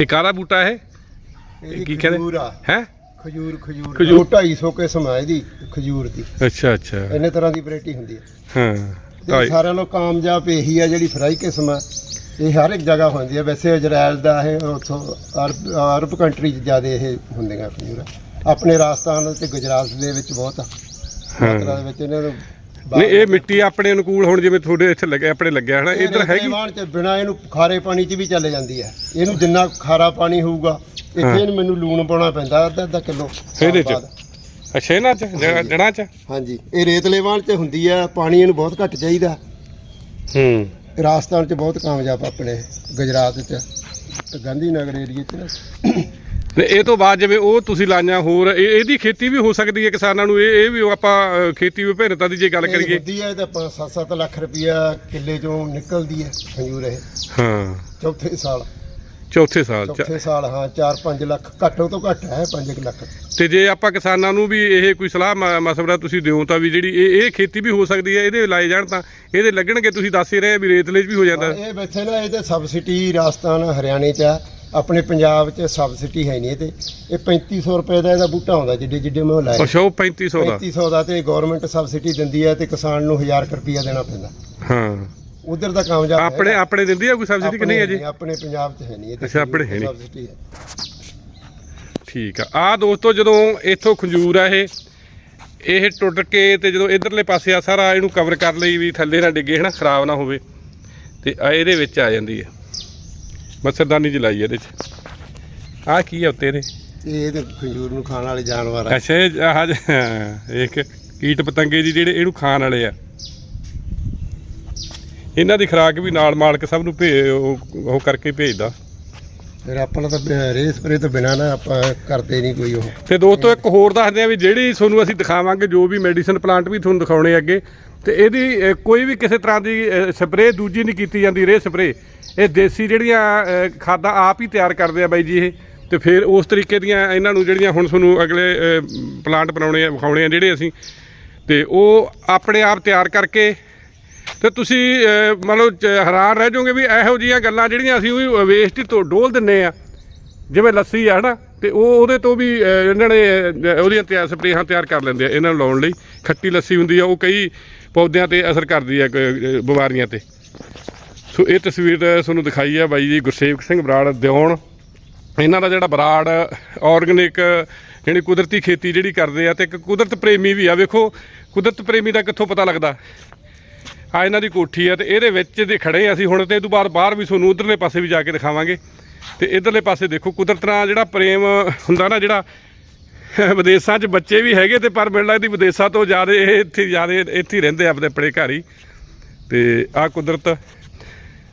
ਇਹ ਕਾਹਦਾ ਬੂਟਾ ਇਹ? ਇਹ ਕੀ ਕਹਿੰਦੇ? ਆ। ਹੈ? ਖਜੂਰ ਖਜੂਰ। ਖਜੂਰ। ਖਜੂਰ 250 ਕੇ ਸਮਾਂ ਦੀ ਖਜੂਰ ਦੀ। ਅੱਛਾ ਅੱਛਾ। ਇੰਨੇ ਤਰ੍ਹਾਂ ਦੀ ਵੈਰਾਈਟੀ ਹੁੰਦੀ ਹੈ। ਹਾਂ ਤੇ ਸਾਰਿਆਂ ਨਾਲੋਂ ਕਾਮਯਾਬ ਇਹੀ ਆ ਜਿਹੜੀ ਫਰਾਈ ਕਿਸਮ ਆ। ਇਹ ਹਰ ਇੱਕ ਜਗ੍ਹਾ ਹੁੰਦੀ ਹੈ ਵੈਸੇ ਇਜ਼ਰਾਈਲ ਦਾ ਇਹ ਉੱਥੋਂ ਅਰਬ ਅਰਬ ਕੰਟਰੀ 'ਚ ਜ਼ਿਆਦਾ ਇਹ ਹੁੰਦੀਆਂ ਖਜੂਰਾਂ। ਆਪਣੇ ਰਾਜਸਥਾਨ ਤੇ ਗੁਜਰਾਤ ਦੇ ਵਿੱਚ ਬਹੁਤ ਆ। ਮਾਤਰਾ ਦੇ ਵਿੱਚ ਇਹਨਾਂ ਨੂੰ ਨਹੀਂ ਇਹ ਮਿੱਟੀ ਆਪਣੇ ਅਨੁਕੂਲ ਹੁਣ ਜਿਵੇਂ ਤੁਹਾਡੇ ਇੱਥੇ ਲੱਗੇ ਆਪਣੇ ਲੱਗਿਆ ਹਨਾ ਇੱਧਰ ਹੈਗੀ? ਵਾਣ ਚ ਬਿਨਾ ਇਹਨੂੰ ਖਾਰੇ ਪਾਣੀ 'ਚ ਵੀ ਚੱਲ ਜਾਂਦੀ ਹੈ। ਇਹਨੂੰ ਜਿੰਨਾ ਖਾਰਾ ਪਾਣੀ ਹੋਊਗਾ ਇੱਥੇ। ਇਹਨੂੰ ਮੈਨੂੰ ਲੂਣ ਪਾਉਣਾ ਪੈਂਦਾ ਅੱਧਾ ਅੱਧਾ ਕਿਲੋ ਇਹਦੇ 'ਚ? ਅੱਛਾ ਇਹਨਾਂ ਚ? ਜੜਾ- ਚ? ਹਾਂਜੀ। ਇਹ ਰੇਤਲੇ ਵਾਣ 'ਚ ਹੁੰਦੀ ਆ ਪਾਣੀ ਇਹਨੂੰ ਬਹੁਤ ਘੱਟ ਚਾਹੀਦਾ। ਹੂੰ। ਰਾਜਸਥਾਨ 'ਚ ਬਹੁਤ ਕਾਮਯਾਬ ਆਪਣੇ ਗੁਜਰਾਤ 'ਚ ਤੇ ਗਾਂਧੀ ਨਗਰ ਏਰੀਏ 'ਚ। ਤੇ ਇਹ ਤੋਂ ਬਾਅਦ ਜਿਵੇਂ ਉਹ ਤੁਸੀਂ ਲਾਈਆਂ ਹੋਰ ਇਹ ਇਹਦੀ ਖੇਤੀ ਵੀ ਹੋ ਸਕਦੀ ਹੈ ਕਿਸਾਨਾਂ ਨੂੰ? ਇਹ ਇਹ ਵੀ ਆਪਾਂ ਅ, ਖੇਤੀ ਵਿਭਿੰਨਤਾ ਦੀ ਜੇ ਗੱਲ ਇਹ ਕਰੀਏ। ਹੈ ਤਾਂ 5-7 ਲੱਖ ਰੁਪਇਆ ਕਿੱਲੇ 'ਚੋਂ ਨਿਕਲਦੀ ਹੈ ਖੰਜੂਰ ਇਹ। ਹਾਂ। ਚੌਥੇ ਸਾਲ। ਚੌਥੇ ਸਾਲ ਚ ਚੌਥੇ ਸਾਲ ਹਾਂ 4-5 ਲੱਖ ਘੱਟੋ ਤੋਂ ਘੱਟ ਹੈ 5 ਲੱਖ। ਤੇ ਜੇ ਆਪਾਂ ਕਿਸਾਨਾਂ ਨੂੰ ਵੀ ਇਹ ਕੋਈ ਸਲਾਹ ਮ- ਮਸ਼ਵਰਾ ਤੁਸੀਂ ਦਿਓ ਤਾਂ ਵੀ ਜਿਹੜੀ ਇਹ ਇਹ ਖੇਤੀ ਵੀ ਹੋ ਸਕਦੀ ਹੈ ਇਹਦੇ ਲਾਏ ਜਾਣ ਤਾਂ ਇਹਦੇ ਲੱਗਣਗੇ ਤੁਸੀਂ ਦੱਸ ਹੀ ਰਹੇ ਆ ਵੀ ਰੇਤਲੇ 'ਚ ਵੀ ਹੋ ਜਾਂਦਾ। ਇਹ ਬੈਠੇ ਨਾ ਇਹਦੇ ਸਬਸਿਡੀ ਰਾਜਸਥਾਨ ਹਰਿਆਣੇ 'ਚ ਆ ਆਪਣੇ ਪੰਜਾਬ 'ਚ ਸਬਸਿਡੀ ਹੈ ਨਹੀਂ ਇਹਦੇ ਇਹ 3500 ਰੁਪਏ ਦਾ ਇਹਦਾ ਬੂਟਾ ਆਉਂਦਾ ਜਿੱਡੇ ਜਿੱਡੇ ਮੈਂ ਉਹ ਲਾਇਆ। ਅੱਛਾ ਉਹ 3500 ਦਾ? 3500 ਦਾ ਤੇ ਗਵਰਨਮੈਂਟ ਸਬਸਿਡੀ ਦਿੰਦੀ ਹੈ ਤੇ ਕਿਸਾਨ ਨੂੰ 1000 ਰੁਪਇਆ ਦੇਣਾ ਪੈਂਦਾ। ਹਾਂ। ਉਧਰ ਦਾ ਕਾਮਯਾਬ ਆਪਣੇ ਹੈਗਾ। ਆਪਣੇ ਦਿੰਦੀ ਆ ਕੋਈ ਸਬਸਿਡੀ ਕਿ ਨਹੀਂ ਹੈ ਜੀ? ਆਪਣੇ- ਆਪਣੇ ਪੰਜਾਬ 'ਚ ਹੈ ਨਹੀਂ ਇਹ ਅੱਛਾ, ਆਪਣੇ ਹੈ ਨਹੀਂ। ਸਬਸਿਡੀ ਹੈ। ਠੀਕ ਆ। ਆ ਦੋਸਤੋ ਜਦੋਂ ਇੱਥੋਂ ਖੰਜੂਰ ਆ ਇਹ ਇਹ ਟੁੱਟ ਕੇ ਤੇ ਜਦੋਂ ਇਧਰਲੇ ਪਾਸੇ ਆ ਸਾਰਾ ਇਹਨੂੰ ਕਵਰ ਕਰ ਲਈ ਵੀ ਥੱਲੇ ਨਾ ਡਿੱਗੇ ਹਨਾ ਖਰਾਬ ਨਾ ਹੋਵੇ ਤੇ ਆ ਇਹਦੇ ਵਿੱਚ ਆ ਜਾਂਦੀ ਹੈ। ਮੱਛਰਦਾਨੀ ਚ ਲਾਈ ਇਹਦੇ ਚ। ਆ ਕੀ ਆ ਉੱਤੇ ਇਹਦੇ? ਇਹ ਤੇ ਖੰਜੂਰ ਨੂੰ ਖਾਣ ਵਾਲੇ ਜਾਨਵਰ ਆ। ਅੱਛਾ ਇਹ ਆਹ ਜ- ਇੱਕ ਕੀਟ ਪਤੰਗੇ ਜੀ ਜਿਹੜੇ ਇਹਨੂੰ ਖਾਣ ਵਾਲੇ ਆ। ਇਹਨਾਂ ਦੀ ਖੁਰਾਕ ਵੀ ਨਾਲ ਮਾਲਕ ਸਭ ਨੂੰ ਭੇ ਉਹ ਉਹ ਕਰਕੇ ਭੇਜਦਾ। ਫਿਰ ਆਪਣਾ ਤਾਂ ਬ- ਰੇਹ ਸਪਰੇ ਤੋਂ ਬਿਨਾ ਨਾ ਆਪਾਂ ਕਰਦੇ ਨਹੀਂ ਕੋਈ ਉਹ। ਤੇ ਦੋਸਤੋ ਇੱਕ ਹੋਰ ਦੱਸਦੇ ਆ ਵੀ ਜਿਹੜੀ ਤੁਹਾਨੂੰ ਅਸੀਂ ਦਿਖਾਵਾਂਗੇ ਜੋ ਵੀ ਮੈਡੀਸਨ ਪਲਾਂਟ ਵੀ ਤੁਹਾਨੂੰ ਦਿਖਾਉਣੇ ਅੱਗੇ ਤੇ ਇਹਦੀ ਕੋਈ ਵੀ ਕਿਸੇ ਤਰ੍ਹਾਂ ਦੀ ਸਪਰੇਅ ਦੂਜੀ ਨਹੀਂ ਕੀਤੀ ਜਾਂਦੀ ਰੇ ਸਪਰੇਅ। ਇਹ ਦੇਸੀ ਜਿਹੜੀਆਂ ਖਾਦਾਂ ਆਪ ਹੀ ਤਿਆਰ ਕਰਦੇ ਆ ਬਾਈ ਜੀ ਇਹ। ਤੇ ਫਿਰ ਉਸ ਤਰੀਕੇ ਦੀਆਂ ਇਹਨਾਂ ਨੂੰ ਜਿਹੜੀਆਂ ਹੁਣ ਤੁਹਾਨੂੰ ਅਗਲੇ ਪਲਾਂਟ ਬਣਾਉਣੇ ਆ ਵਿਖਾਉਣੇ ਆ ਜਿਹੜੇ ਅਸੀਂ। ਤੇ ਉਹ ਆਪਣੇ ਆਪ ਤਿਆਰ ਕਰਕੇ ਤੇ ਤੁਸੀਂ ਅਹ, ਮੰਨ ਲਓ ਹੈਰਾਨ ਰਹਿ ਜਾਓਗੇ ਵੀ ਇਹੋ ਜੀਆਂ ਗੱਲਾਂ ਜਿਹੜੀਆਂ ਅਸੀਂ ਉਹ ਵੇਸਟ ਤੋਂ ਡੋਲ ਦਿੰਨੇ ਆ। ਜਿਵੇਂ ਲੱਸੀ ਆ ਹਨਾ? ਤੇ ਉਹ ਉਹਦੇ ਤੋਂ ਵੀ ਇਹਨਾਂ ਨੇ ਉਹਦੀਆਂ ਤਿਆਰ ਸਪਰੇਹਾਂ ਤਿਆਰ ਕਰ ਲੈਂਦੇ ਆ ਇਹਨਾਂ ਨੂੰ ਲਾਉਣ ਲਈ। ਖੱਟੀ ਲੱਸੀ ਹੁੰਦੀ ਆ ਉਹ ਕਈ ਪੌਦਿਆਂ ਤੇ ਅਸਰ ਕਰਦੀ ਹੈ ਬਿਮਾਰੀਆਂ ਤੇ। ਸੋ ਇਹ ਤਸਵੀਰ ਤੁਹਾਨੂੰ ਦਿਖਾਈ ਹੈ ਬਾਈ ਜੀ ਗੁਰਸੇਵਕ ਸਿੰਘ ਬਰਾੜ ਦਿਉਣ ਇਹਨਾਂ ਦਾ ਜਿਹੜਾ ਬਰਾੜ ਆਰਗੈਨਿਕ ਜਿਹੜੀ ਕੁਦਰਤੀ ਖੇਤੀ ਜਿਹੜੀ ਕਰਦੇ ਆ ਤੇ ਇੱਕ ਕੁਦਰਤ ਪ੍ਰੇਮੀ ਵੀ ਆ। ਵੇਖੋ, ਕੁਦਰਤ ਪ੍ਰੇਮੀ ਦਾ ਕਿੱਥੋਂ ਪਤਾ ਲੱਗਦਾ? ਆ ਇਹਨਾਂ ਦੀ ਕੋਠੀ ਆ ਤੇ ਇਹਦੇ ਵਿੱਚ ਦੇ ਖੜੇ ਅਸੀਂ ਹੁਣ ਤੇ ਇਹ ਤੋਂ ਬਾਅਦ ਬਾਹਰ ਵੀ ਤੁਹਾਨੂੰ ਉਧਰਲੇ ਪਾਸੇ ਵੀ ਜਾ ਕੇ ਦਿਖਾਵਾਂਗੇ। ਤੇ ਇਧਰਲੇ ਪਾਸੇ ਦੇਖੋ, ਕੁਦਰਤ ਨਾਲ ਜਿਹੜਾ ਪ੍ਰੇਮ ਹੁੰਦਾ ਨਾ ਜਿਹੜਾ ਵਿਦੇਸ਼ਾਂ 'ਚ ਬੱਚੇ ਵੀ ਹੈਗੇ ਤੇ ਪਰ ਮੈਨੂੰ ਲੱਗਦੀ ਵਿਦੇਸ਼ਾਂ ਤੋਂ ਜ਼ਿਆਦਾ ਇਹ ਇੱਥੇ ਜ਼ਿਆਦਾ ਇੱਥੇ ਹੀ ਰਹਿੰਦੇ ਆ ਆਪਣੇ ਆਪਣੇ ਘਰ ਹੀ। ਤੇ ਆ ਕੁਦਰਤ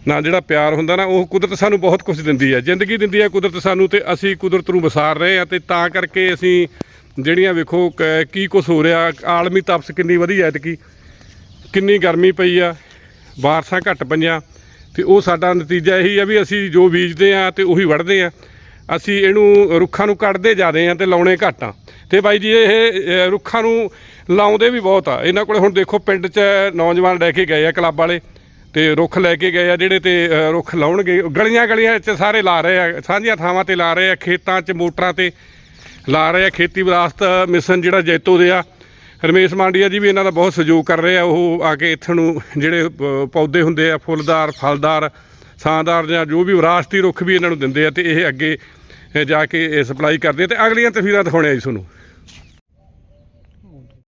ਨਾਲ ਜਿਹੜਾ ਪਿਆਰ ਹੁੰਦਾ ਨਾ, ਉਹ ਕੁਦਰਤ ਸਾਨੂੰ ਬਹੁਤ ਕੁਝ ਦਿੰਦੀ ਹੈ ਜ਼ਿੰਦਗੀ ਦਿੰਦੀ ਹੈ ਕੁਦਰਤ ਸਾਨੂੰ ਤੇ ਅਸੀਂ ਕੁਦਰਤ ਨੂੰ ਵਸਾਰ ਰਹੇ ਆ ਤੇ ਤਾਂ ਕਰਕੇ ਅਸੀਂ ਜਿਹੜੀਆਂ ਵੇਖੋ ਕ- ਕੀ ਕੁਝ ਹੋ ਰਿਹਾ, ਆਲਮੀ ਤਪਸ ਕਿੰਨੀ ਵਧੀ ਐਤਕੀ। ਕਿੰਨੀ ਗਰਮੀ ਪਈ ਆ, ਬਾਰਸਾਂ ਘੱਟ ਪਈਆਂ ਤੇ ਉਹ ਸਾਡਾ ਨਤੀਜਾ ਇਹੀ ਆ ਵੀ ਅਸੀਂ ਜੋ ਬੀਜਦੇ ਆ ਤੇ ਉਹੀ ਵੜਦੇ ਆ। ਅਸੀਂ ਇਹਨੂੰ ਰੁੱਖਾਂ ਨੂੰ ਕੱਟਦੇ ਜਾਂਦੇ ਹਾਂ ਤੇ ਲਾਉਣੇ ਘੱਟ ਆ। ਤੇ ਬਾਈ ਜੀ, ਇਹ ਰੁੱਖਾਂ ਨੂੰ ਲਾਉਂਦੇ ਵੀ ਬਹੁਤ ਆ। ਇਹਨਾਂ ਕੋਲੇ ਹੁਣ ਦੇਖੋ, ਪਿੰਡ 'ਚ ਨੌਜਵਾਨ ਲੈ ਕੇ ਗਏ ਆ ਕਲੱਬ ਵਾਲੇ ਤੇ ਰੁੱਖ ਲੈ ਕੇ ਗਏ ਆ, ਜਿਹੜੇ ਤੇ ਰੁੱਖ ਲਾਉਣਗੇ। ਗਲੀਆਂ ਗਲੀਆਂ 'ਚ ਸਾਰੇ ਲਾ ਰਹੇ ਆ, ਸਾਂਝੀਆਂ ਥਾਵਾਂ ਤੇ ਲਾ ਰਹੇ ਆ, ਖੇਤਾਂ 'ਚ, ਮੋਟਰਾਂ ਤੇ ਲਾ ਰਹੇ ਆ। ਖੇਤੀ ਵਿਰਾਸਤ ਮਿਸ਼ਨ ਜਿਹੜਾ ਜੈਤੋ ਦੇ ਆ। ਰਮੇਸ਼ ਮਾਂਡੀਆ ਜੀ ਵੀ ਇਹਨਾਂ ਦਾ ਬਹੁਤ ਸਹਿਯੋਗ ਕਰ ਰਹੇ ਆ। ਉਹ ਆ ਕੇ ਇੱਥੇ ਨੂੰ ਜਿਹੜੇ ਪੌਦੇ ਹੁੰਦੇ ਆ, ਫੁੱਲਦਾਰ, ਫਲਦਾਰ ਥਾਂਦਾਰ ਜਾਂ ਜੋ ਵੀ ਵਿਰਾਸਤੀ ਰੁੱਖ ਵੀ ਇਹਨਾਂ ਨੂੰ ਦਿੰਦੇ ਆ ਤੇ ਇਹ ਅੱਗੇ ਜਾ ਕੇ ਸਪਲਾਈ ਕਰਦੇ ਆ ਤੇ ਅਗਲੀਆਂ ਤਸਵੀਰਾਂ ਦਿਖਾਉਣੇ ਆ ਜੀ ਤੁਹਾਨੂੰ।